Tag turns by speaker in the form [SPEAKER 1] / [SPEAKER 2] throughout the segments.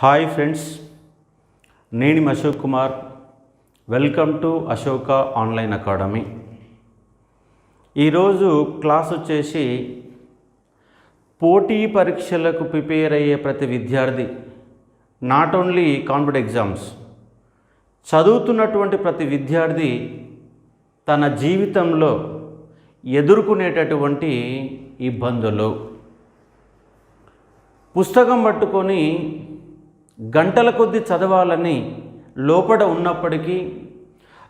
[SPEAKER 1] Hi friends నేను Ashok Kumar. Welcome to Ashoka online academy. ఈరోజు class వచ్చేసి పోటీ పరీక్షలకు ప్రిపేర్ అయ్యే ప్రతి విద్యార్థి నాట్ ఓన్లీ కాన్ఫిడ్ ఎగ్జామ్స్ చదువుతున్నటువంటి ప్రతి విద్యార్థి తన జీవితంలో ఎదుర్కొనేటటువంటి ఇబ్బందులు. పుస్తకం పట్టుకొని గంటల కొద్దీ చదవాలని లోపల ఉన్నప్పటికీ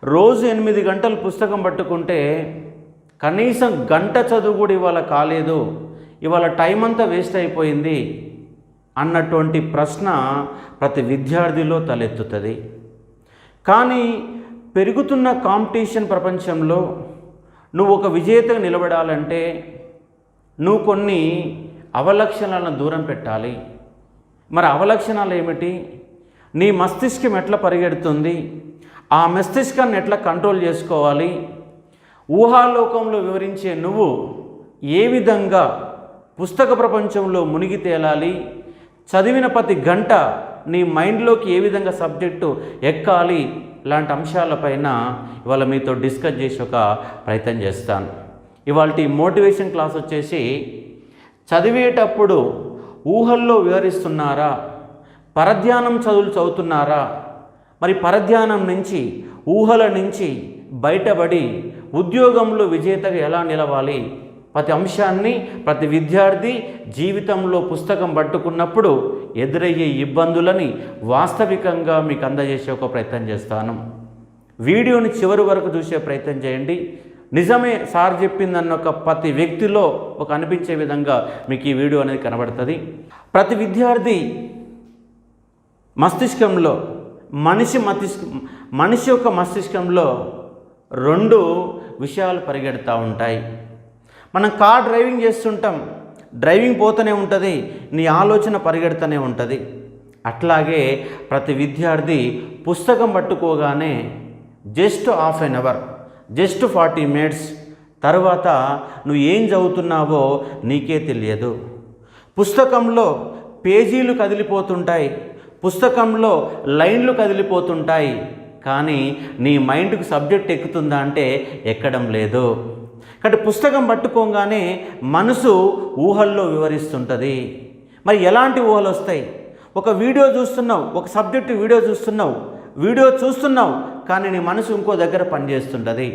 [SPEAKER 1] రోజు ఎనిమిది గంటలు పుస్తకం పట్టుకుంటే కనీసం గంట చదువు కూడా ఇవాళ కాలేదు ఇవాళ టైం అంతా వేస్ట్ అయిపోయింది అన్నటువంటి ప్రశ్న ప్రతి విద్యార్థిలో తలెత్తుతుంది. కానీ పెరుగుతున్న కాంపిటీషన్ ప్రపంచంలో నువ్వు ఒక విజేతగా నిలబడాలంటే నువ్వు కొన్ని అవలక్షణాలను దూరం పెట్టాలి. మరి అవలక్షణాలు ఏమిటి? నీ మస్తిష్కం ఎట్లా పరిగెడుతుంది? ఆ మస్తిష్కాన్ని ఎట్లా కంట్రోల్ చేసుకోవాలి? ఊహాలోకంలో వివరించే నువ్వు ఏ విధంగా పుస్తక ప్రపంచంలో మునిగి తేలాలి? చదివిన ప్రతి గంట నీ మైండ్లోకి ఏ విధంగా సబ్జెక్టు ఎక్కాలి? ఇలాంటి అంశాలపైన ఇవాళ మీతో డిస్కస్ చేసి ఒక ప్రయత్నం చేస్తాను. ఇవాళ మోటివేషన్ క్లాస్ వచ్చేసి చదివేటప్పుడు ఊహల్లో వివరిస్తున్నారా? పరధ్యానం చదువులు చదువుతున్నారా? మరి పరధ్యానం నుంచి ఊహల నుంచి బయటపడి ఉద్యోగంలో విజేతగా ఎలా నిలవాలి? ప్రతి అంశాన్ని ప్రతి విద్యార్థి జీవితంలో పుస్తకం పట్టుకున్నప్పుడు ఎదురయ్యే ఇబ్బందులని వాస్తవికంగా మీకు అందజేసే ఒక ప్రయత్నం చేస్తాను. వీడియోని చివరి వరకు చూసే ప్రయత్నం చేయండి. నిజమే సార్ చెప్పిందన్న ఒక ప్రతి వ్యక్తిలో ఒక అనిపించే విధంగా మీకు ఈ వీడియో అనేది కనబడుతుంది. ప్రతి విద్యార్థి మస్తిష్కంలో మనిషి మస్తిష్క మనిషి యొక్క మస్తిష్కంలో రెండు విషయాలు పరిగెడుతూ ఉంటాయి. మనం కార్ డ్రైవింగ్ చేస్తుంటాం. డ్రైవింగ్ పోతూనే ఉంటుంది నీ ఆలోచన పరిగెడుతూనే ఉంటుంది. అట్లాగే ప్రతి విద్యార్థి పుస్తకం పట్టుకోగానే just half an hour just forty minutes. తర్వాత నువ్వు ఏం చదువుతున్నావో నీకే తెలియదు. పుస్తకంలో పేజీలు కదిలిపోతుంటాయి. పుస్తకంలో లైన్లు కదిలిపోతుంటాయి. కానీ నీ మైండ్కు సబ్జెక్ట్ ఎక్కుతుందా అంటే ఎక్కడం లేదు. కాబట్టి పుస్తకం పట్టుకోగానే మనసు ఊహల్లో వివరిస్తుంటుంది. మరి ఎలాంటి ఊహలు వస్తాయి? ఒక వీడియో చూస్తున్నావు ఒక సబ్జెక్టు వీడియో చూస్తున్నావు వీడియో చూస్తున్నావు కానీ నీ మనసు ఇంకో దగ్గర పనిచేస్తుంటుంది.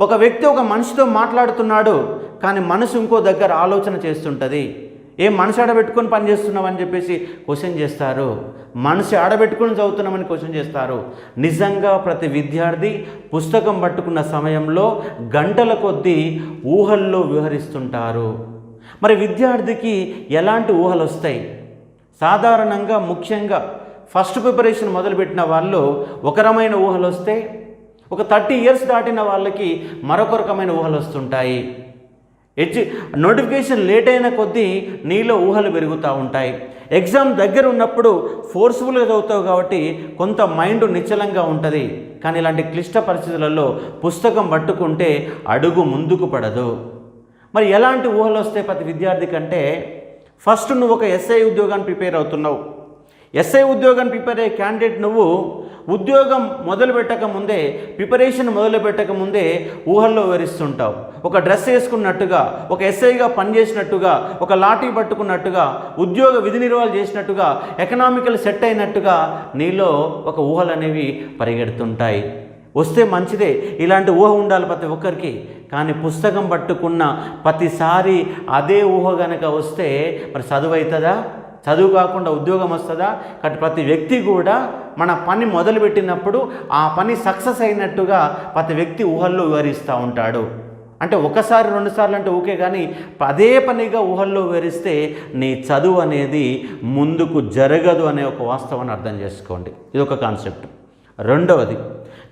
[SPEAKER 1] ఒక వ్యక్తి ఒక మనిషితో మాట్లాడుతున్నాడు కానీ మనసు ఇంకో దగ్గర ఆలోచన చేస్తుంటుంది. ఏం మనసు ఆడబెట్టుకొని పనిచేస్తున్నావు అని చెప్పేసి క్వశ్చన్ చేస్తారు. మనసు ఆడబెట్టుకొని చదువుతున్నామని క్వశ్చన్ చేస్తారు. నిజంగా ప్రతి విద్యార్థి పుస్తకం పట్టుకున్న సమయంలో గంటల కొద్దీ ఊహల్లో వివరిస్తుంటారు మరి విద్యార్థికి ఎలాంటి ఊహలు వస్తాయి సాధారణంగా ముఖ్యంగా ఫస్ట్ ప్రిపరేషన్ మొదలుపెట్టిన వాళ్ళు ఒక రకమైన ఊహలు వస్తే ఒక థర్టీ ఇయర్స్ దాటిన వాళ్ళకి మరొక రకమైన ఊహలు వస్తుంటాయి. హెచ్ నోటిఫికేషన్ లేట్ అయిన కొద్దీ నీలో ఊహలు పెరుగుతూ ఉంటాయి. ఎగ్జామ్ దగ్గర ఉన్నప్పుడు ఫోర్స్ఫుల్గా చదువుతావు కాబట్టి కొంత మైండ్ నిశ్చలంగా ఉంటుంది. కానీ ఇలాంటి క్లిష్ట పరిస్థితులలో పుస్తకం పట్టుకుంటే అడుగు ముందుకు పడదు. మరి ఎలాంటి ఊహలు వస్తే ప్రతి విద్యార్థి కంటే? ఫస్ట్ నువ్వు ఒక ఎస్ఐ ఉద్యోగాన్ని ప్రిపేర్ అవుతున్నావు. ఎస్ఐ ఉద్యోగాన్ని ప్రిపేర్ అయ్యే క్యాండిడేట్ నువ్వు ఉద్యోగం మొదలు పెట్టక ముందే ప్రిపరేషన్ మొదలు పెట్టక ముందే ఊహల్లో వివరిస్తుంటావు. ఒక డ్రెస్ వేసుకున్నట్టుగా ఒక ఎస్ఐగా పనిచేసినట్టుగా ఒక లాఠీ పట్టుకున్నట్టుగా ఉద్యోగ విధి నిర్వహణ చేసినట్టుగా ఎకనామికల్ సెట్ అయినట్టుగా నీలో ఒక ఊహలు అనేవి పరిగెడుతుంటాయి. వస్తే మంచిదే ఇలాంటి ఊహ ఉండాలి ప్రతి ఒక్కరికి. కానీ పుస్తకం పట్టుకున్న ప్రతిసారి అదే ఊహ గనక వస్తే మరి చదువు అవుతుందా చదువు కాకుండా ఉద్యోగం వస్తుందా? కాబట్టి ప్రతి వ్యక్తి కూడా మన పని మొదలుపెట్టినప్పుడు ఆ పని సక్సెస్ అయినట్టుగా ప్రతి వ్యక్తి ఊహల్లో వివరిస్తూ ఉంటాడు. అంటే ఒకసారి రెండుసార్లు అంటే ఓకే కానీ అదే పనిగా ఊహల్లో వివరిస్తే నీ చదువు అనేది ముందుకు జరగదు అనే ఒక వాస్తవాన్ని అర్థం చేసుకోండి. ఇది ఒక కాన్సెప్ట్. రెండవది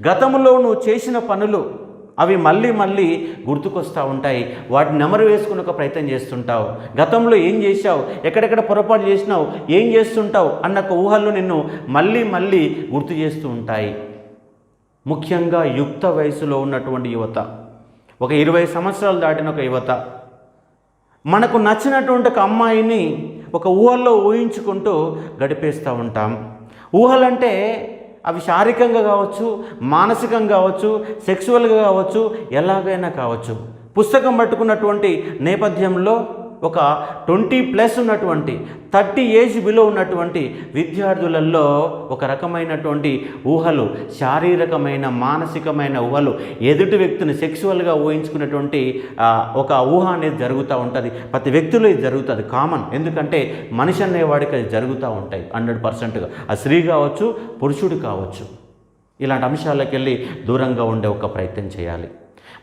[SPEAKER 1] గతంలో నువ్వు చేసిన పనులు అవి మళ్ళీ మళ్ళీ గుర్తుకొస్తూ ఉంటాయి. వాటిని నెమరు వేసుకుని ఒక ప్రయత్నం చేస్తుంటావు. గతంలో ఏం చేశావు? ఎక్కడెక్కడ పొరపాటు చేసినావు? ఏం చేస్తుంటావు? అన్న ఒక ఊహలు నిన్ను మళ్ళీ మళ్ళీ గుర్తు చేస్తూ ఉంటాయి. ముఖ్యంగా యుక్త వయసులో ఉన్నటువంటి యువత. ఒక ఇరవై సంవత్సరాలు దాటిన ఒక యువత. మనకు నచ్చినటువంటి ఒక అమ్మాయిని ఒక ఊహల్లో ఊహించుకుంటూ గడిపేస్తూ ఉంటాం. ఊహలంటే అవి శారీరకంగా కావచ్చు మానసికంగా కావచ్చు సెక్సువల్గా కావచ్చు ఎలాగైనా కావచ్చు. పుస్తకం పట్టుకున్నటువంటి నేపథ్యంలో ఒక ట్వంటీ ప్లస్ ఉన్నటువంటి థర్టీ ఏజ్ బిలో ఉన్నటువంటి విద్యార్థులలో ఒక రకమైనటువంటి ఊహలు శారీరకమైన మానసికమైన ఊహలు ఎదుటి వ్యక్తిని సెక్సువల్గా ఊహించుకున్నటువంటి ఒక ఊహ అనేది జరుగుతూ ఉంటుంది. ప్రతి వ్యక్తిలో ఇది జరుగుతుంది కామన్ ఎందుకంటే మనిషి అనేవాడికి అది జరుగుతూ ఉంటాయి హండ్రెడ్ పర్సెంట్గా ఆ స్త్రీ కావచ్చు పురుషుడు కావచ్చు. ఇలాంటి అంశాలకు వెళ్ళి దూరంగా ఉండే ఒక ప్రయత్నం చేయాలి.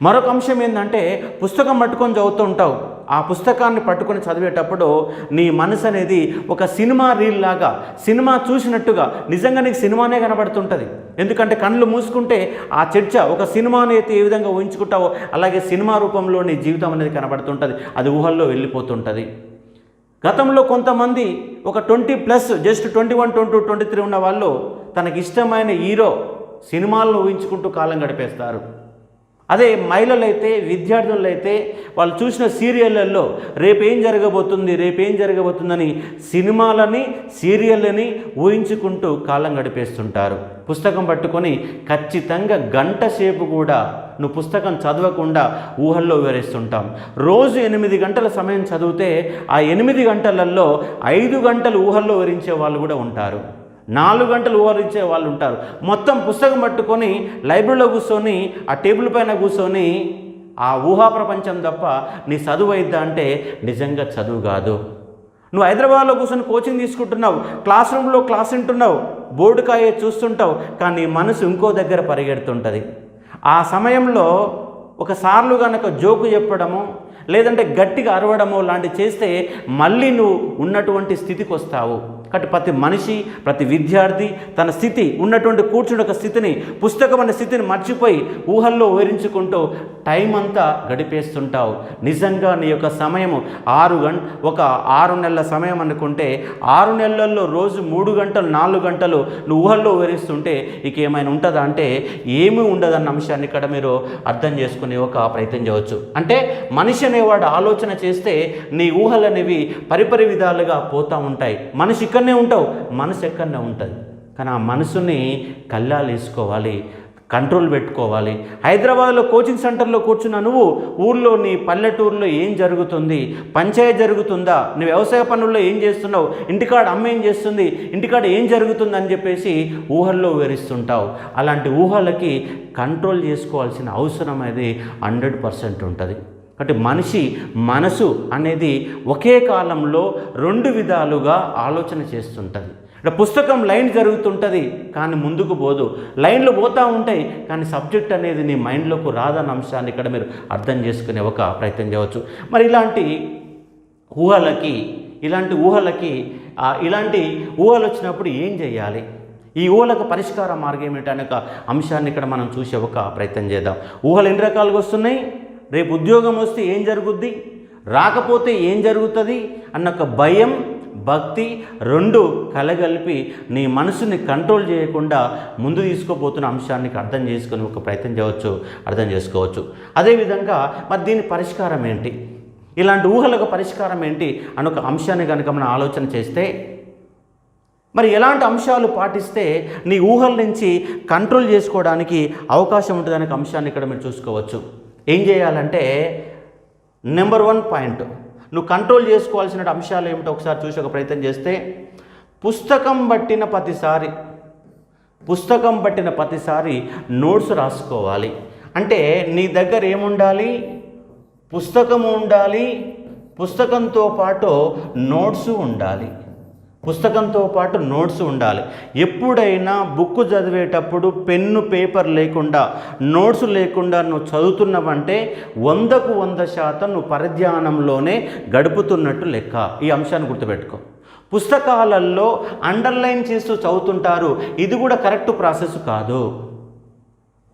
[SPEAKER 1] మరొక అంశం ఏంటంటే పుస్తకం పట్టుకొని చదువుతూ ఉంటావు. ఆ పుస్తకాన్ని పట్టుకొని చదివేటప్పుడు నీ మనసు అనేది ఒక సినిమా రీల్ లాగా సినిమా చూసినట్టుగా నిజంగా నీకు సినిమానే కనబడుతుంటుంది. ఎందుకంటే కళ్ళు మూసుకుంటే ఆ చర్చ ఒక సినిమాని అయితే ఏ విధంగా ఊహించుకుంటావో అలాగే సినిమా రూపంలో నీ జీవితం అనేది కనబడుతుంటుంది. అది ఊహల్లో వెళ్ళిపోతుంటుంది. గతంలో కొంతమంది ఒక twenty plus just twenty one twenty twenty three ఉన్న వాళ్ళు తనకి ఇష్టమైన హీరో సినిమాలను ఊహించుకుంటూ కాలం గడిపేస్తారు. అదే మహిళలైతే విద్యార్థులైతే వాళ్ళు చూసిన సీరియళ్ళల్లో రేపు ఏం జరగబోతుంది రేపు ఏం జరగబోతుందని సినిమాలని సీరియళ్ళని ఊహించుకుంటూ కాలం గడిపేస్తుంటారు. పుస్తకం పట్టుకొని ఖచ్చితంగా గంట సేపు కూడా నువ్వు పుస్తకం చదవకుండా ఊహల్లో వివరిస్తుంటాం. రోజు ఎనిమిది గంటల సమయం చదివితే ఆ ఎనిమిది గంటలలో ఐదు గంటలు ఊహల్లో వివరించే వాళ్ళు కూడా ఉంటారు. నాలుగు గంటలు ఊహరించే వాళ్ళు ఉంటారు. మొత్తం పుస్తకం పట్టుకొని లైబ్రరీలో కూర్చొని ఆ టేబుల్ పైన కూర్చొని ఆ ఊహా ప్రపంచం తప్ప నీ చదువు అయిద్దా అంటే నిజంగా చదువు కాదు. నువ్వు హైదరాబాద్లో కూర్చొని కోచింగ్ తీసుకుంటున్నావు క్లాస్ రూమ్లో క్లాస్ వింటున్నావు బోర్డు కాయ చూస్తుంటావు కానీ నీ మనసు ఇంకో దగ్గర పరిగెడుతుంటుంది. ఆ సమయంలో ఒక సార్లు కనుక జోకు చెప్పడము లేదంటే గట్టిగా అరవడము లాంటివి చేస్తే మళ్ళీ నువ్వు ఉన్నటువంటి స్థితికి వస్తావు. కాబట్టి ప్రతి మనిషి ప్రతి విద్యార్థి తన స్థితి ఉన్నటువంటి కూర్చుని ఒక స్థితిని పుస్తకం అనే స్థితిని మర్చిపోయి ఊహల్లో వివరించుకుంటూ టైం అంతా గడిపేస్తుంటావు. నిజంగా నీ యొక్క సమయము ఆరు గంట ఒక ఆరు నెలల సమయం అనుకుంటే ఆరు నెలల్లో రోజు మూడు గంటలు నాలుగు గంటలు నువ్వు ఊహల్లో వివరిస్తుంటే ఇక ఏమైనా ఉంటుందా అంటే ఏమీ ఉండదన్న అంశాన్ని ఇక్కడ మీరు అర్థం చేసుకునే ఒక ప్రయత్నం చేయవచ్చు. అంటే మనిషి అనేవాడు ఆలోచన చేస్తే నీ ఊహలు అనేవి పరిపరి విధాలుగా పోతూ ఉంటాయి. మనిషి ఎక్కడనే ఉంటావు మనసు ఎక్కడనే ఉంటుంది. కానీ ఆ మనసుని కళ్ళాలు వేసుకోవాలి కంట్రోల్ పెట్టుకోవాలి. హైదరాబాద్లో కోచింగ్ సెంటర్లో కూర్చున్న నువ్వు ఊర్లో నీ పల్లెటూరులో ఏం జరుగుతుంది? పంచాయతీ జరుగుతుందా? నీ వ్యవసాయ పనుల్లో ఏం చేస్తున్నావు? ఇంటికాడ అమ్మ ఏం చేస్తుంది? ఇంటికాడ ఏం జరుగుతుంది అని చెప్పేసి ఊహల్లో వివరిస్తుంటావు. అలాంటి ఊహలకి కంట్రోల్ చేసుకోవాల్సిన అవసరం అనేది హండ్రెడ్ పర్సెంట్ ఉంటుంది. కాబట్టి మనిషి మనసు అనేది ఒకే కాలంలో రెండు విధాలుగా ఆలోచన చేస్తుంటుంది. ఇక్కడ పుస్తకం లైన్ జరుగుతుంటుంది కానీ ముందుకు పోదు. లైన్లు పోతూ ఉంటాయి కానీ సబ్జెక్ట్ అనేది నీ మైండ్లోకి రాదన్న అంశాన్ని ఇక్కడ మీరు అర్థం చేసుకునే ఒక ప్రయత్నం చేయవచ్చు. మరి ఇలాంటి ఊహలకి ఇలాంటి ఊహలకి ఇలాంటి ఊహలు వచ్చినప్పుడు ఏం చేయాలి? ఈ ఊహలకు పరిష్కార మార్గం ఏమిటనే ఒక అంశాన్ని ఇక్కడ మనం చూసే ఒక ప్రయత్నం చేద్దాం. ఊహలు ఎన్ని రకాలుగా వస్తున్నాయి? రేపు ఉద్యోగం వస్తే ఏం జరుగుద్ది? రాకపోతే ఏం జరుగుతుంది? అన్న ఒక భయం భక్తి రెండు కలగలిపి నీ మనసుని కంట్రోల్ చేయకుండా ముందు తీసుకోబోతున్న అంశాన్ని అర్థం చేసుకొని ఒక ప్రయత్నం చేయవచ్చు అర్థం చేసుకోవచ్చు. అదేవిధంగా మరి దీని పరిష్కారం ఏంటి? ఇలాంటి ఊహలకు పరిష్కారం ఏంటి? అని ఒక అంశాన్ని కనుక మనం ఆలోచన చేస్తే మరి ఎలాంటి అంశాలు పాటిస్తే నీ ఊహల నుంచి కంట్రోల్ చేసుకోవడానికి అవకాశం ఉంటుంది అనే అంశాన్ని ఇక్కడ మీరు చూసుకోవచ్చు. ఏం చేయాలంటే నెంబర్ వన్ పాయింట్ నువ్వు కంట్రోల్ చేసుకోవాల్సిన అంశాలు ఏమిటో ఒకసారి చూసి ఒక ప్రయత్నం చేస్తే పుస్తకం పట్టిన ప్రతిసారి పుస్తకం పట్టిన ప్రతిసారి నోట్స్ రాసుకోవాలి. అంటే నీ దగ్గర ఏముండాలి? పుస్తకము ఉండాలి. పుస్తకంతో పాటు నోట్స్ ఉండాలి. పుస్తకంతో పాటు నోట్స్ ఉండాలి. ఎప్పుడైనా బుక్ చదివేటప్పుడు పెన్ను పేపర్ లేకుండా నోట్స్ లేకుండా నువ్వు చదువుతున్నావంటే వందకు వంద శాతం నువ్వు పరధ్యానంలోనే గడుపుతున్నట్టు లెక్క. ఈ అంశాన్ని గుర్తుపెట్టుకో. పుస్తకాలలో అండర్లైన్ చేస్తూ చదువుతుంటారు. ఇది కూడా కరెక్ట్ ప్రాసెస్ కాదు.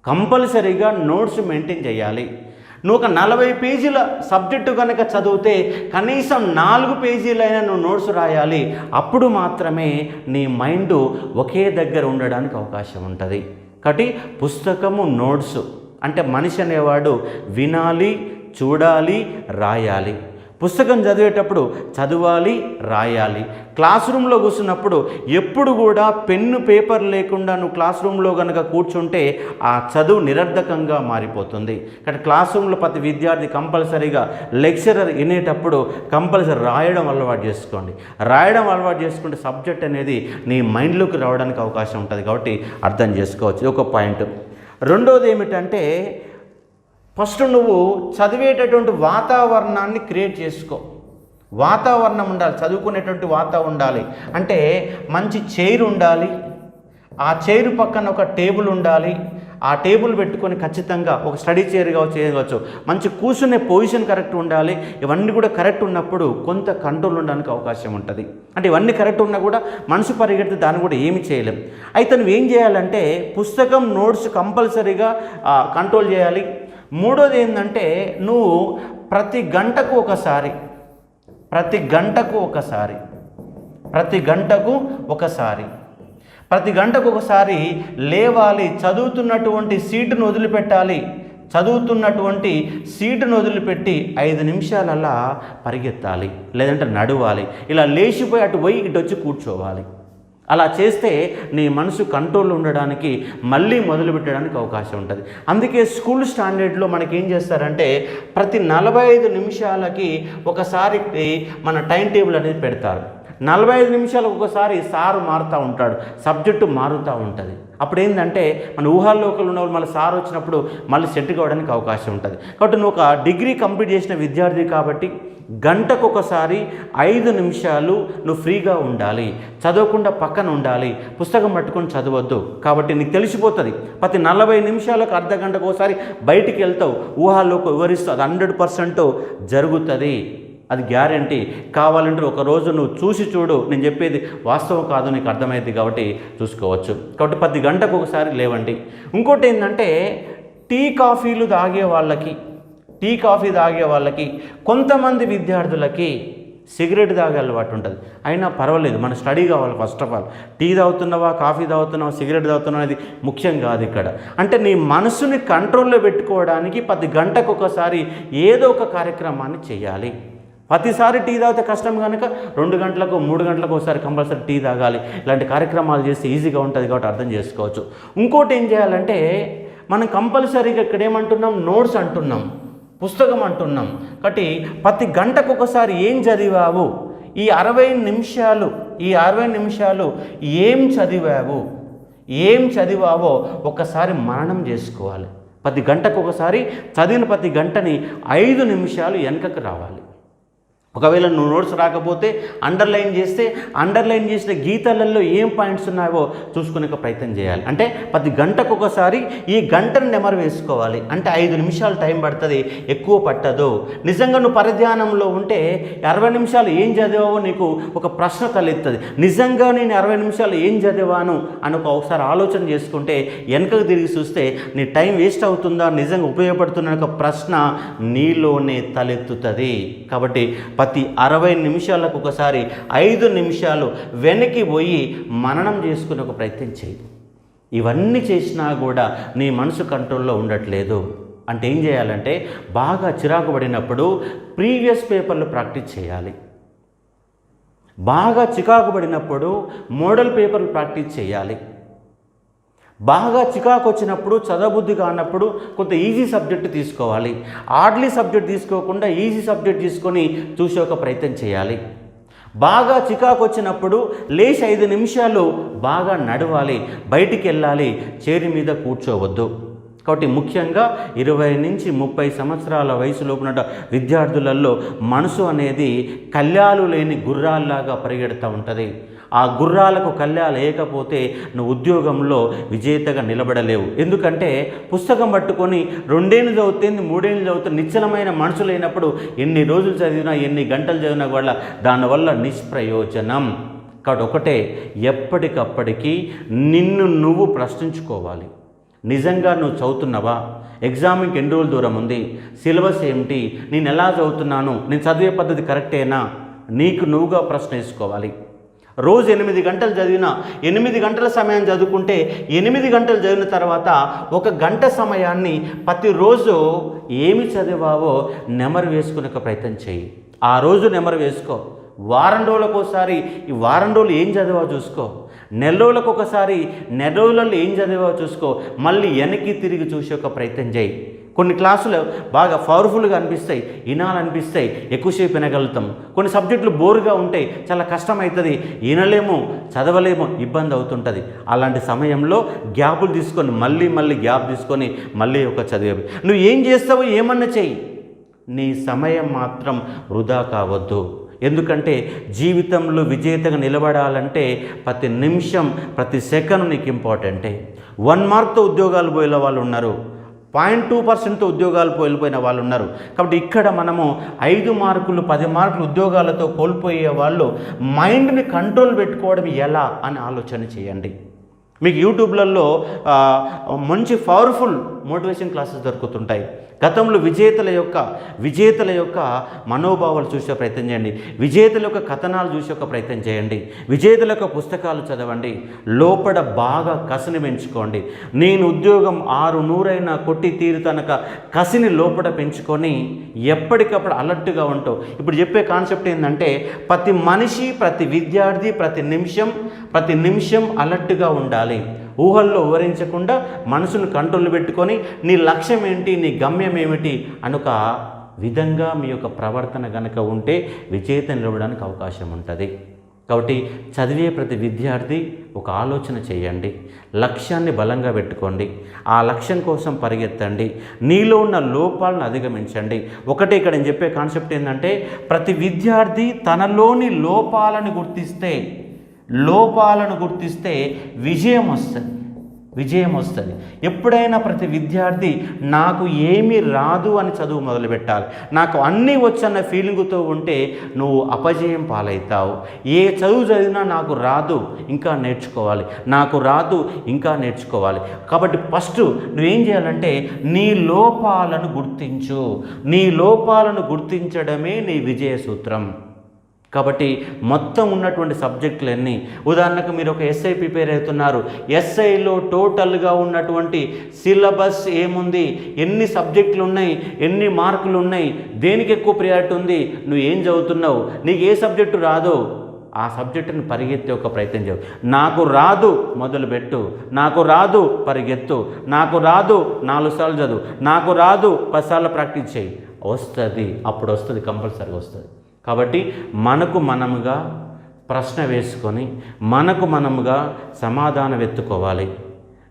[SPEAKER 1] కంపల్సరీగా నోట్స్ మెయింటైన్ చేయాలి. నువ్వు ఒక నలభై పేజీల సబ్జెక్టు కనుక చదివితే కనీసం నాలుగు పేజీలైనా నువ్వు నోట్స్ రాయాలి. అప్పుడు మాత్రమే నీ మైండ్ ఒకే దగ్గర ఉండడానికి అవకాశం ఉంటుంది. కాబట్టి పుస్తకము నోట్స్ అంటే మనిషి అనేవాడు వినాలి చూడాలి రాయాలి. పుస్తకం చదివేటప్పుడు చదవాలి రాయాలి. క్లాస్ రూమ్లో కూర్చున్నప్పుడు ఎప్పుడు కూడా పెన్ను పేపర్ లేకుండా నువ్వు క్లాస్ రూమ్లో కనుక కూర్చుంటే ఆ చదువు నిరర్ధకంగా మారిపోతుంది. కానీ క్లాస్ రూమ్లో ప్రతి విద్యార్థి కంపల్సరీగా లెక్చరర్ వినేటప్పుడు కంపల్సరీ రాయడం అలవాటు చేసుకోండి. రాయడం అలవాటు చేసుకుంటే సబ్జెక్ట్ అనేది నీ మైండ్లోకి రావడానికి అవకాశం ఉంటుంది కాబట్టి అర్థం చేసుకోవచ్చు. ఒక పాయింట్. రెండోది ఏమిటంటే ఫస్ట్ నువ్వు చదివేటటువంటి వాతావరణాన్ని క్రియేట్ చేసుకో. వాతావరణం ఉండాలి చదువుకునేటువంటి వాతావరణం ఉండాలి. అంటే మంచి చైర్ ఉండాలి ఆ చైర్ పక్కన ఒక టేబుల్ ఉండాలి ఆ టేబుల్ పెట్టుకొని ఖచ్చితంగా ఒక స్టడీ చైర్ కావచ్చు చేయవచ్చు మంచి కూర్చునే పొజిషన్ కరెక్ట్ ఉండాలి. ఇవన్నీ కూడా కరెక్ట్ ఉన్నప్పుడు కొంత కంట్రోల్ ఉండడానికి అవకాశం ఉంటుంది. అంటే ఇవన్నీ కరెక్ట్ ఉన్నా కూడా మనసు పరిగెడితే దాన్ని కూడా ఏమి చేయలేం. అయితే నువ్వు ఏం చేయాలంటే పుస్తకం నోట్స్ కంపల్సరీగా కంట్రోల్ చేయాలి. మూడోది ఏంటంటే నువ్వు ప్రతి గంటకు ఒకసారి ప్రతి గంటకు ఒకసారి ప్రతి గంటకు ఒకసారి ప్రతి గంటకు ఒకసారి లేవాలి చదువుతున్నటువంటి సీటును వదిలిపెట్టాలి చదువుతున్నటువంటి సీటును వదిలిపెట్టి ఐదు నిమిషాలల్లా పరిగెత్తాలి లేదంటే నడవాలి ఇలా లేచిపోయి అటు పోయి ఇటు వచ్చి కూర్చోవాలి. అలా చేస్తే నీ మనసు కంట్రోల్ ఉండడానికి మళ్ళీ మొదలు పెట్టడానికి అవకాశం ఉంటుంది. అందుకే స్కూల్ స్టాండర్డ్లో మనకి ఏం చేస్తారంటే ప్రతి నలభై ఐదు నిమిషాలకి ఒకసారి మన టైం టేబుల్ అనేది పెడతారు. నలభై ఐదు నిమిషాలకు ఒకసారి సారు మారుతూ ఉంటాడు సబ్జెక్టు మారుతూ ఉంటుంది. అప్పుడు ఏంటంటే మన ఊహాల్లోకలు ఉన్న వాళ్ళు మళ్ళీ సార్ వచ్చినప్పుడు మళ్ళీ సెట్ కావడానికి అవకాశం ఉంటుంది. కాబట్టి నువ్వు ఒక డిగ్రీ కంప్లీట్ చేసిన విద్యార్థి కాబట్టి గంటకొకసారి ఐదు నిమిషాలు నువ్వు ఫ్రీగా ఉండాలి. చదవకుండా పక్కన ఉండాలి. పుస్తకం పట్టుకొని చదవద్దు. కాబట్టి నీకు తెలిసిపోతుంది. ప్రతి నలభై నిమిషాలకు అర్ధ గంటకు ఒకసారి బయటికి వెళ్తావు. ఊహాల్లోకి వివరిస్తావు అది హండ్రెడ్ పర్సెంట్ జరుగుతుంది. అది గ్యారంటీ. కావాలంటే ఒక రోజు నువ్వు చూసి చూడు. నేను చెప్పేది వాస్తవం కాదు నీకు అర్థమైంది కాబట్టి చూసుకోవచ్చు. కాబట్టి పది గంటకు ఒకసారి లేవండి. ఇంకోటి ఏంటంటే టీ కాఫీలు తాగే వాళ్ళకి టీ కాఫీ తాగే వాళ్ళకి కొంతమంది విద్యార్థులకి సిగరెట్ తాగే అలవాటు ఉంటుంది. అయినా పర్వాలేదు మన స్టడీ కావాలి ఫస్ట్ ఆఫ్ ఆల్. టీ తాగుతున్నావా కాఫీ తాగుతున్నావా సిగరెట్ తాగుతున్నావా అనేది ముఖ్యం కాదు ఇక్కడ. అంటే నీ మనసుని కంట్రోల్లో పెట్టుకోవడానికి పది గంటకు ఒకసారి ఏదో ఒక కార్యక్రమాన్ని చేయాలి. ప్రతిసారి టీ తాగితే కష్టం కనుక రెండు గంటలకు మూడు గంటలకు ఒకసారి కంపల్సరీ టీ తాగాలి. ఇలాంటి కార్యక్రమాలు చేస్తే ఈజీగా ఉంటుంది కాబట్టి అర్థం చేసుకోవచ్చు. ఇంకోటి ఏం చేయాలంటే మనం కంపల్సరీగా ఇక్కడ ఏమంటున్నాం? నోట్స్ అంటున్నాం. పుస్తకం అంటున్నాం. కాబట్టి ప్రతి గంటకు ఒకసారి ఏం చదివావు? ఈ అరవై నిమిషాలు ఈ అరవై నిమిషాలు ఏం చదివావు? ఏం చదివావో ఒకసారి మరణం చేసుకోవాలి. ప్రతి గంటకు ఒకసారి చదివిన ప్రతి గంటని ఐదు నిమిషాలు వెనకకు రావాలి. ఒకవేళ నువ్వు నోట్స్ రాకపోతే అండర్లైన్ చేస్తే అండర్లైన్ చేసిన గీతలలో ఏం పాయింట్స్ ఉన్నాయో చూసుకునే ప్రయత్నం చేయాలి. అంటే ప్రతి గంటకు ఒకసారి ఈ గంటను నెమరు వేసుకోవాలి. అంటే ఐదు నిమిషాలు టైం పడుతుంది ఎక్కువ పట్టదు. నిజంగా నువ్వు పరిధ్యానంలో ఉంటే అరవై నిమిషాలు ఏం చదివావో నీకు ఒక ప్రశ్న తలెత్తుంది నిజంగా నేను అరవై నిమిషాలు ఏం చదివాను అని ఒక ఒకసారి ఆలోచన చేసుకుంటే వెనకకు తిరిగి చూస్తే నీ టైం వేస్ట్ అవుతుందా నిజంగా ఉపయోగపడుతున్న ఒక ప్రశ్న నీలోనే తలెత్తుతుంది. కాబట్టి ప్రతి అరవై నిమిషాలకు ఒకసారి ఐదు నిమిషాలు వెనక్కి పోయి మననం చేసుకునే ఒక ప్రయత్నం చేయి. ఇవన్నీ చేసినా కూడా నీ మనసు కంట్రోల్లో ఉండట్లేదు. అంటే ఏం చేయాలంటే బాగా చిరాకు పడినప్పుడు ప్రీవియస్ పేపర్లు ప్రాక్టీస్ చేయాలి. బాగా చికాకు పడినప్పుడు మోడల్ పేపర్లు ప్రాక్టీస్ చేయాలి. బాగా చికాకు వచ్చినప్పుడు చదవబుద్ధి కానప్పుడు కొంత ఈజీ సబ్జెక్ట్ తీసుకోవాలి. ఆర్డ్లీ సబ్జెక్ట్ తీసుకోకుండా ఈజీ సబ్జెక్ట్ తీసుకొని చూసే ఒక ప్రయత్నం చేయాలి. బాగా చికాకు వచ్చినప్పుడు లేచి ఐదు నిమిషాలు బాగా నడవాలి బయటికి వెళ్ళాలి చేరి మీద కూర్చోవద్దు. కాబట్టి ముఖ్యంగా ఇరవై నుంచి ముప్పై సంవత్సరాల వయసులోపున ఉన్న విద్యార్థులలో మనసు అనేది కళ్యాలు లేని గుర్రాల్లాగా పరిగెడుతూ ఉంటుంది. ఆ గుర్రాలకు కళ్యాలు లేకపోతే నువ్వు ఉద్యోగంలో విజేతగా నిలబడలేవు. ఎందుకంటే పుస్తకం పట్టుకొని రెండేళ్ళు చదువుతుంది మూడేళ్ళు చదువుతే నిశ్చలమైన మనసు లేనప్పుడు ఎన్ని రోజులు చదివినా ఎన్ని గంటలు చదివినా కూడా దానివల్ల నిష్ప్రయోజనం. కాబట్టి ఒకటే ఎప్పటికప్పటికీ నిన్ను నువ్వు ప్రశ్నించుకోవాలి. నిజంగా నువ్వు చదువుతున్నావా? ఎగ్జామ్కి ఎన్ని రోజులు దూరం ఉంది? సిలబస్ ఏమిటి? నేను ఎలా చదువుతున్నాను? నేను చదివే పద్ధతి కరెక్టేనా? నీకు నువ్వుగా ప్రశ్న వేసుకోవాలి. రోజు ఎనిమిది గంటలు చదివిన ఎనిమిది గంటల సమయం చదువుకుంటే ఎనిమిది గంటలు చదివిన తర్వాత ఒక గంట సమయాన్ని ప్రతిరోజు ఏమి చదివావో నెమరు వేసుకునే ప్రయత్నం చేయి. ఆ రోజు నెమరు వేసుకో. వారం రోజులకు ఒకసారి ఈ వారం రోజులు ఏం చదివా చూసుకో. నెల రోజులకు ఒకసారి నెల రోజులలో ఏం చదివా చూసుకో. మళ్ళీ వెనక్కి తిరిగి చూసే ఒక ప్రయత్నం చేయి. కొన్ని క్లాసులు బాగా పవర్ఫుల్గా అనిపిస్తాయి వినాలనిపిస్తాయి ఎక్కువసేపు వినగలుగుతాం. కొన్ని సబ్జెక్టులు బోరుగా ఉంటాయి చాలా కష్టమవుతుంది వినలేము చదవలేము ఇబ్బంది అవుతుంటుంది. అలాంటి సమయంలో గ్యాపులు తీసుకొని మళ్ళీ మళ్ళీ గ్యాప్ తీసుకొని మళ్ళీ ఒక చదివే నువ్వు ఏం చేస్తావో ఏమన్నా చెయ్యి. నీ సమయం మాత్రం వృధా కావద్దు. ఎందుకంటే జీవితంలో విజేతగా నిలబడాలంటే ప్రతి నిమిషం ప్రతి సెకండ్ నీకు ఇంపార్టెంటే. వన్ మార్క్తో ఉద్యోగాలు పోయే వాళ్ళు ఉన్నారు. పాయింట్ టూ పర్సెంట్తో ఉద్యోగాలు కోల్పోయిన వాళ్ళు ఉన్నారు కాబట్టి ఇక్కడ మనము ఐదు మార్కులు పది మార్కులు ఉద్యోగాలతో కోల్పోయే వాళ్ళు మైండ్ని కంట్రోల్ పెట్టుకోవడం ఎలా అని ఆలోచన చేయండి. మీకు యూట్యూబ్లలో మంచి పవర్ఫుల్ మోటివేషన్ క్లాసెస్ దొరుకుతుంటాయి. గతంలో విజేతల యొక్క విజేతల యొక్క మనోభావాలు చూసే ప్రయత్నం చేయండి. విజేతల యొక్క కథనాలు చూసే ఒక ప్రయత్నం చేయండి. విజేతల యొక్క పుస్తకాలు చదవండి. లోపల బాగా కసిని పెంచుకోండి. నేను ఉద్యోగం ఆరు నూరైనా కొట్టి తీరుతనక కసిని లోపల పెంచుకొని ఎప్పటికప్పుడు అలర్ట్గా ఉంటావు. ఇప్పుడు చెప్పే కాన్సెప్ట్ ఏంటంటే ప్రతి మనిషి ప్రతి విద్యార్థి ప్రతి నిమిషం ప్రతి నిమిషం అలర్ట్గా ఉండాలి. ఊహల్లో వివరించకుండా మనసును కంట్రోల్ పెట్టుకొని నీ లక్ష్యం ఏంటి నీ గమ్యం ఏమిటి అనుక విధంగా మీ యొక్క ప్రవర్తన గనక ఉంటే విజేత నిలవడానికి అవకాశం ఉంటుంది. కాబట్టి చదివే ప్రతి విద్యార్థి ఒక ఆలోచన చేయండి. లక్ష్యాన్ని బలంగా పెట్టుకోండి. ఆ లక్ష్యం కోసం పరిగెత్తండి. నీలో ఉన్న లోపాలను అధిగమించండి. ఒకటే ఇక్కడ నేను చెప్పే కాన్సెప్ట్ ఏంటంటే ప్రతి విద్యార్థి తనలోని లోపాలను గుర్తిస్తే లోపాలను గుర్తిస్తే విజయం వస్తుంది. విజయం వస్తుంది. ఎప్పుడైనా ప్రతి విద్యార్థి నాకు ఏమీ రాదు అని చదువు మొదలుపెట్టాలి. నాకు అన్నీ వచ్చన్న ఫీలింగ్తో ఉంటే నువ్వు అపజయం పాలవుతావు. ఏ చదువు చదివినా నాకు రాదు ఇంకా నేర్చుకోవాలి. నాకు రాదు ఇంకా నేర్చుకోవాలి. కాబట్టి ఫస్ట్ నువ్వేం చేయాలంటే నీ లోపాలను గుర్తించు. నీ లోపాలను గుర్తించడమే నీ విజయ సూత్రం కాబట్టి మొత్తం ఉన్నటువంటి సబ్జెక్టులన్నీ ఉదాహరణకు మీరు ఒక ఎస్ఐ ప్రిపేర్ అవుతున్నారు. ఎస్ఐలో టోటల్గా ఉన్నటువంటి సిలబస్ ఏముంది? ఎన్ని సబ్జెక్టులు ఉన్నాయి ఎన్ని మార్కులు ఉన్నాయి దేనికి ఎక్కువ ప్రియారిటీ ఉంది? నువ్వు ఏం చదువుతున్నావు? నీకు ఏ సబ్జెక్టు రాదో? ఆ సబ్జెక్టును పరిగెత్తే ఒక ప్రయత్నం చేయవు నాకు రాదు మొదలుపెట్టు. నాకు రాదు పరిగెత్తు. నాకు రాదు నాలుగు సార్లు చదువు. నాకు రాదు పదిసార్లు ప్రాక్టీస్ చేయి. వస్తుంది. అప్పుడు వస్తుంది. కంపల్సరీగా వస్తుంది. కాబట్టి మనకు మనముగా ప్రశ్న వేసుకొని మనకు మనముగా సమాధానం ఎత్తుకోవాలి.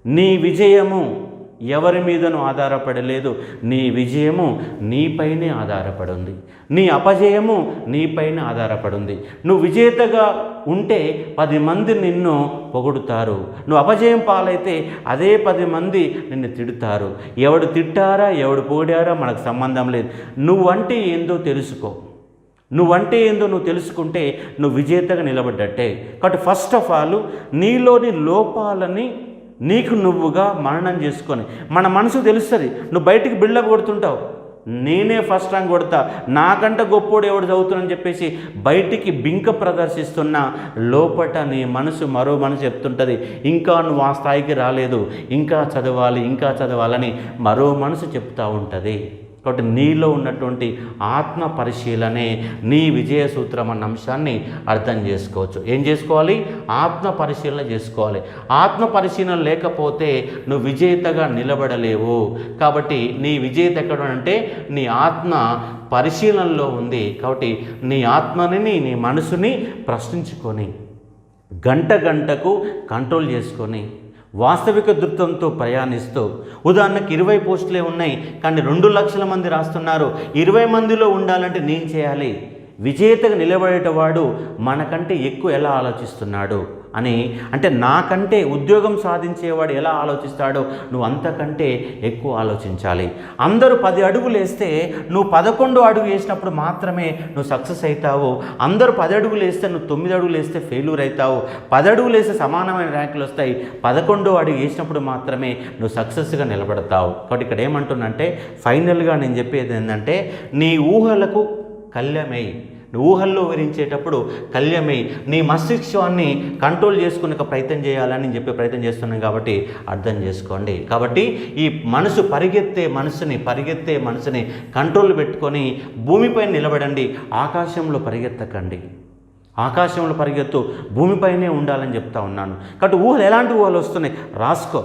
[SPEAKER 1] నీ విజయము ఎవరి మీదను ఆధారపడలేదు. నీ విజయము నీపైనే ఆధారపడింది. నీ అపజయము నీపైన ఆధారపడింది. నువ్వు విజేతగా ఉంటే పది మంది నిన్ను పొగుడుతారు. నువ్వు అపజయం పాలైతే అదే పది మంది నిన్ను తిడతారు. ఎవడు తిట్టారా ఎవడు పొగిడారా మనకు సంబంధం లేదు. నువ్వంటే ఏందో తెలుసుకో. నువ్వంటే ఏందో నువ్వు తెలుసుకుంటే నువ్వు విజేతగా నిలబడ్డట్టే. కాబట్టి ఫస్ట్ ఆఫ్ ఆల్ నీలోని లోపాలని నీకు నువ్వుగా మరణం చేసుకొని మన మనసు తెలుస్తుంది నువ్వు బయటికి బిల్డప్ కొడుతుంటావు. నేనే ఫస్ట్ ర్యాంక్ కొడతా నాకంటే గొప్పోడు ఎవడు చదువుతున్నాని చెప్పేసి బయటికి బింక ప్రదర్శిస్తున్న లోపట నీ మనసు మరో మనసు చెప్తుంటుంది. ఇంకా నువ్వు ఆ స్థాయికి రాలేదు ఇంకా చదవాలి ఇంకా చదవాలని మరో మనసు చెప్తూ ఉంటుంది. కాబట్టి నీలో ఉన్నటువంటి ఆత్మ పరిశీలనే నీ విజయ సూత్రం అన్న అంశాన్ని అర్థం చేసుకోవచ్చు. ఏం చేసుకోవాలి? ఆత్మ పరిశీలన చేసుకోవాలి. ఆత్మ పరిశీలన లేకపోతే నువ్వు విజేతగా నిలబడలేవు. కాబట్టి నీ విజేత ఎక్కడ అంటే నీ ఆత్మ పరిశీలనలో ఉంది. కాబట్టి నీ ఆత్మని నీ మనసుని ప్రశ్నించుకొని గంట గంటకు కంట్రోల్ చేసుకొని వాస్తవిక దృత్వంతో ప్రయాణిస్తూ ఉదాహరణకు ఇరవై పోస్టులే ఉన్నాయి కానీ రెండు లక్షల మంది రాస్తున్నారు. ఇరవై మందిలో ఉండాలంటే నేను చేయాలి. విజేతగా నిలబడేటవాడు మనకంటే ఎక్కువ ఎలా ఆలోచిస్తున్నాడు? అని అంటే నాకంటే ఉద్యోగం సాధించేవాడు ఎలా ఆలోచిస్తాడో నువ్వు అంతకంటే ఎక్కువ ఆలోచించాలి. అందరూ పది అడుగులు వేస్తే నువ్వు పదకొండు అడుగు వేసినప్పుడు మాత్రమే నువ్వు సక్సెస్ అవుతావు అందరూ పది అడుగులు వేస్తే నువ్వు తొమ్మిది అడుగులు వేస్తే ఫెయిల్యూర్ అవుతావు పది అడుగులు వేస్తే సమానమైన ర్యాంకులు వస్తాయి. పదకొండో అడుగు వేసినప్పుడు మాత్రమే నువ్వు సక్సెస్గా నిలబడతావు. కాబట్టి ఇక్కడ ఏమంటున్నంటే ఫైనల్గా నేను చెప్పేది ఏంటంటే నీ ఊహలకు కళ్యమే ఊహల్లో వివరించేటప్పుడు కళ్యమై నీ మస్తిష్కాన్ని కంట్రోల్ చేసుకునే ప్రయత్నం చేయాలని చెప్పే ప్రయత్నం చేస్తున్నాను కాబట్టి అర్థం చేసుకోండి. కాబట్టి ఈ మనసు పరిగెత్తే మనసుని పరిగెత్తే మనసుని కంట్రోల్ పెట్టుకొని భూమిపై నిలబడండి ఆకాశంలో పరిగెత్తకండి. ఆకాశంలో పరిగెత్తు భూమిపైనే ఉండాలని చెప్తా ఉన్నాను. కాబట్టి ఊహలు ఎలాంటి ఊహలు వస్తున్నాయి? రాసుకో.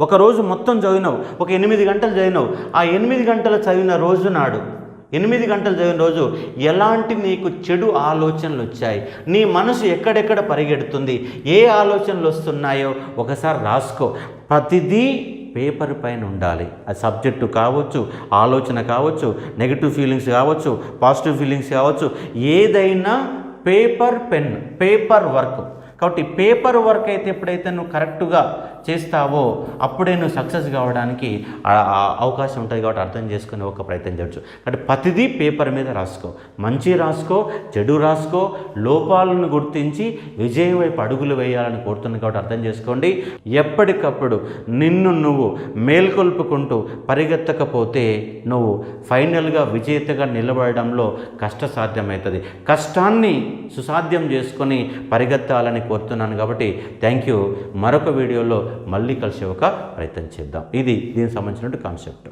[SPEAKER 1] ఒక రోజు మొత్తం చదివినావు ఒక ఎనిమిది గంటలు చదివినావు ఆ ఎనిమిది గంటలు చదివిన రోజు నాడు ఎనిమిది గంటలు చదివిన రోజు ఎలాంటి నీకు చెడు ఆలోచనలు వచ్చాయి? నీ మనసు ఎక్కడెక్కడ పరిగెడుతుంది? ఏ ఆలోచనలు వస్తున్నాయో ఒకసారి రాసుకో. ప్రతిదీ పేపర్ పైన ఉండాలి. అది సబ్జెక్టు కావచ్చు ఆలోచన కావచ్చు నెగిటివ్ ఫీలింగ్స్ కావచ్చు పాజిటివ్ ఫీలింగ్స్ కావచ్చు ఏదైనా పేపర్ పెన్ పేపర్ వర్క్. కాబట్టి పేపర్ వర్క్ అయితే ఎప్పుడైతే నువ్వు కరెక్ట్గా చేస్తావో అప్పుడే నువ్వు సక్సెస్ కావడానికి అవకాశం ఉంటుంది కాబట్టి అర్థం చేసుకుని ఒక ప్రయత్నం చేయొచ్చు. కాబట్టి ప్రతిదీ పేపర్ మీద రాసుకో. మంచి రాసుకో చెడు రాసుకో లోపాలను గుర్తించి విజయం వైపు అడుగులు వేయాలని కోరుతున్నాను కాబట్టి అర్థం చేసుకోండి. ఎప్పటికప్పుడు నిన్ను నువ్వు మేల్కొల్పుకుంటూ పరిగెత్తకపోతే నువ్వు ఫైనల్గా విజేతగా నిలబడడంలో కష్టసాధ్యమవుతుంది కష్టాన్ని సుసాధ్యం చేసుకొని పరిగెత్తాలని కోరుతున్నాను కాబట్టి థ్యాంక్ యూ. మరొక వీడియోలో మళ్ళీ కలిసే ఒక ప్రయత్నం చేద్దాం. ఇది దీనికి సంబంధించినటువంటి కాన్సెప్ట్